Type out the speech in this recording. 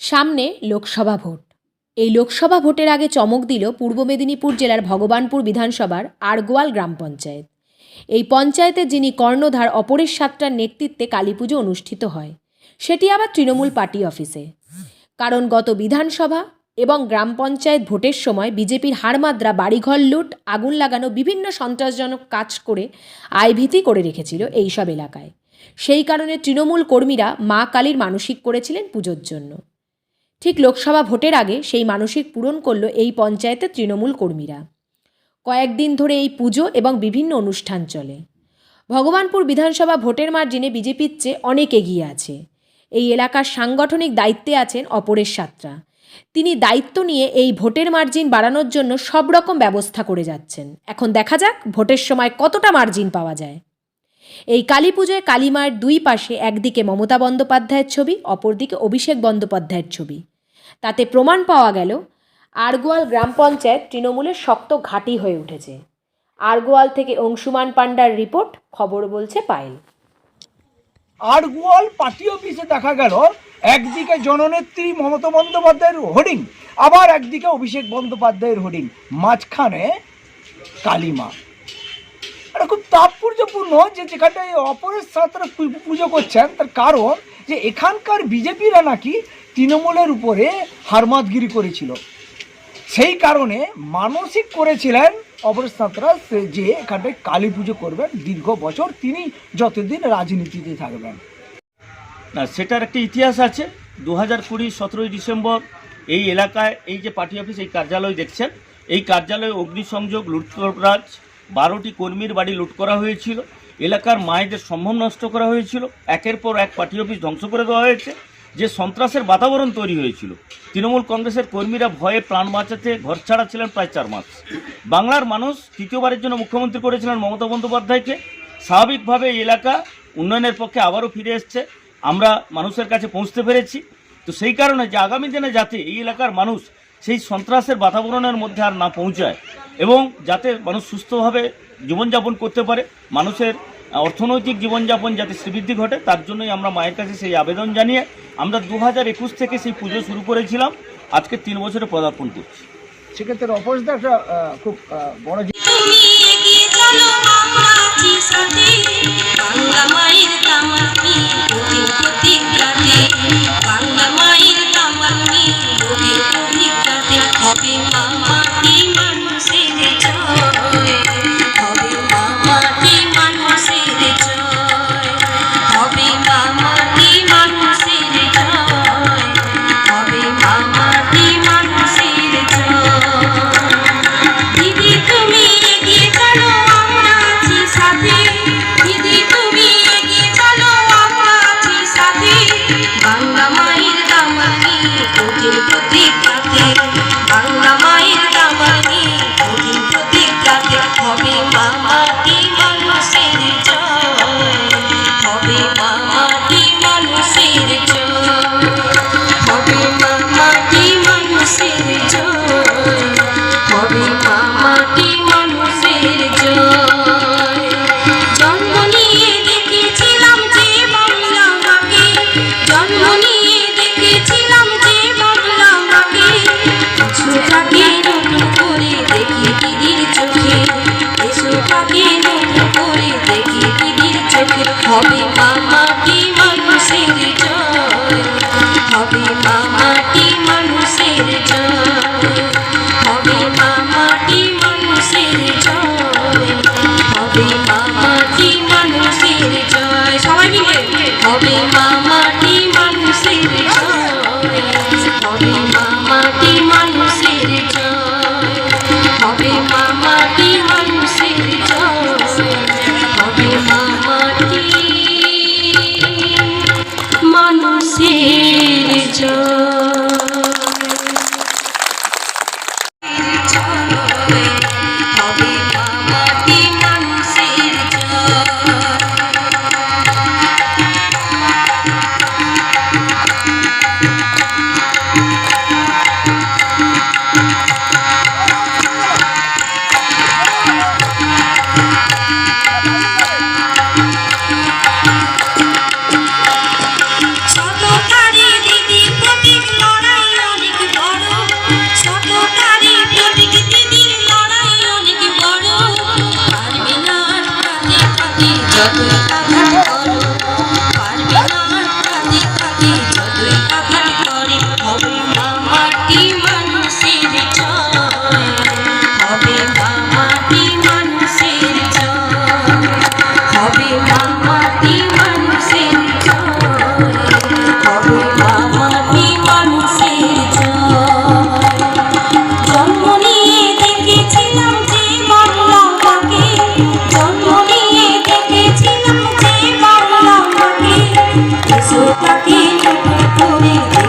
সামনে লোকসভা ভোট। এই লোকসভা ভোটের আগে চমক দিল পূর্ব মেদিনীপুর জেলার ভগবানপুর বিধানসভার আরগোয়াল গ্রাম পঞ্চায়েত। এই পঞ্চায়েতে যিনি কর্ণধার অপরেশ সাতটার নেতৃত্বে কালীপুজো অনুষ্ঠিত হয়, সেটি আবার তৃণমূল পার্টি অফিসে। কারণ গত বিধানসভা এবং গ্রাম পঞ্চায়েত ভোটের সময় বিজেপির হারমাদ্রা বাড়িঘর লুট, আগুন লাগানো বিভিন্ন সন্ত্রাসজনক কাজ করে আয়ভীতি করে রেখেছিল এইসব এলাকায়। সেই কারণে তৃণমূল কর্মীরা মা কালীর মানসিক করেছিলেন পুজোর জন্য। ঠিক লোকসভা ভোটের আগে সেই মানসিক পূরণ করল এই পঞ্চায়েতের তৃণমূল কর্মীরা। কয়েকদিন ধরে এই পুজো এবং বিভিন্ন অনুষ্ঠান চলে। ভগবানপুর বিধানসভা ভোটের মার্জিনে বিজেপির চেয়ে অনেক এগিয়ে আছে। এই এলাকার সাংগঠনিক দায়িত্বে আছেন অপরেশ সাতরা। তিনি দায়িত্ব নিয়ে এই ভোটের মার্জিন বাড়ানোর জন্য সব রকম ব্যবস্থা করে যাচ্ছেন। এখন দেখা যাক ভোটের সময় কতটা মার্জিন পাওয়া যায়। এই কালী পুজোয় কালীমায়ের দুই পাশে একদিকে মমতা বন্দ্যোপাধ্যায়ের ছবি, অপরদিকে অভিষেক বন্দ্যোপাধ্যায়ের ছবি। তাতে প্রমাণ পাওয়া গেল, আরগোয়াল গ্রাম পঞ্চায়েত তৃণমূলের শক্ত ঘাঁটি হয়ে উঠেছে। আরগোয়াল থেকে অংশুমান পাণ্ডার রিপোর্ট, খবর বলছে পায়েল। আরগোয়াল পার্টি অফিসে দেখা গেল, একদিকে জননেত্রী মমতা বন্দ্যোপাধ্যায়ের হোর্ডিং, আবার একদিকে অভিষেক বন্দ্যোপাধ্যায়ের হোর্ডিং, মাঝখানে কালিমা। এটা খুব তাৎপর্যপূর্ণ যে যেখানটায় অপরের সাঁতরা পুজো করছেন, তার কারণ যে এখানকার বিজেপিরা নাকি তৃণমূলের উপরে হারমাতগিরি করেছিল। সেই কারণে মানসিক করেছিলেন অপরেশ সাঁতরা যে এখানটায় কালী পুজো করবেন, দীর্ঘ বছর তিনি যতদিন রাজনীতিতে থাকবেন। না, সেটার একটা ইতিহাস আছে। দু হাজার কুড়ি সতেরোই ডিসেম্বর এই এলাকায় এই যে পার্টি অফিস, এই কার্যালয় দেখছেন। এই কার্যালয়ে অগ্নিসংযোগ লুটতরাজ বারোটি কর্মীর বাড়ি লুট করা হয়েছিল, এলাকার মায়েদের সম্ভব নষ্ট করা হয়েছিল, একের পর এক পার্টি অফিস ধ্বংস করে দেওয়া হয়েছে, যে সন্ত্রাসের বাতাবরণ তৈরি হয়েছিল। তৃণমূল কংগ্রেসের কর্মীরা ভয়ে প্রাণ বাঁচাতে ঘর ছাড়া ছিলেন প্রায় চার মাস। বাংলার মানুষ তৃতীয়বারের জন্য মুখ্যমন্ত্রী করেছিলেন মমতা বন্দ্যোপাধ্যায়কে। স্বাভাবিকভাবে এই এলাকা উন্নয়নের পক্ষে আবারও ফিরে এসছে। আমরা মানুষের কাছে পৌঁছতে পেরেছি। তো সেই কারণে যে আগামী দিনে যাতে এই এলাকার মানুষ সেই সন্ত্রাসের বাতাবরণের মধ্যে আর না পৌঁছায় এবং যাতে মানুষ সুস্থভাবে জীবনযাপন করতে পারে, মানুষের অর্থনৈতিক জীবনযাপন যাতে শ্রীবৃদ্ধি ঘটে, তার জন্যই আমরা মায়ের কাছে সেই আবেদন জানিয়ে আমরা দু হাজার একুশ থেকে সেই পুজো শুরু করেছিলাম। আজকে তিন বছরে পদার্পণ করছি। সেক্ষেত্রে অপরেশদা একটা খুব বড় Mama. হবে মামাটি মানুষের জয় হবে মামাটি su patito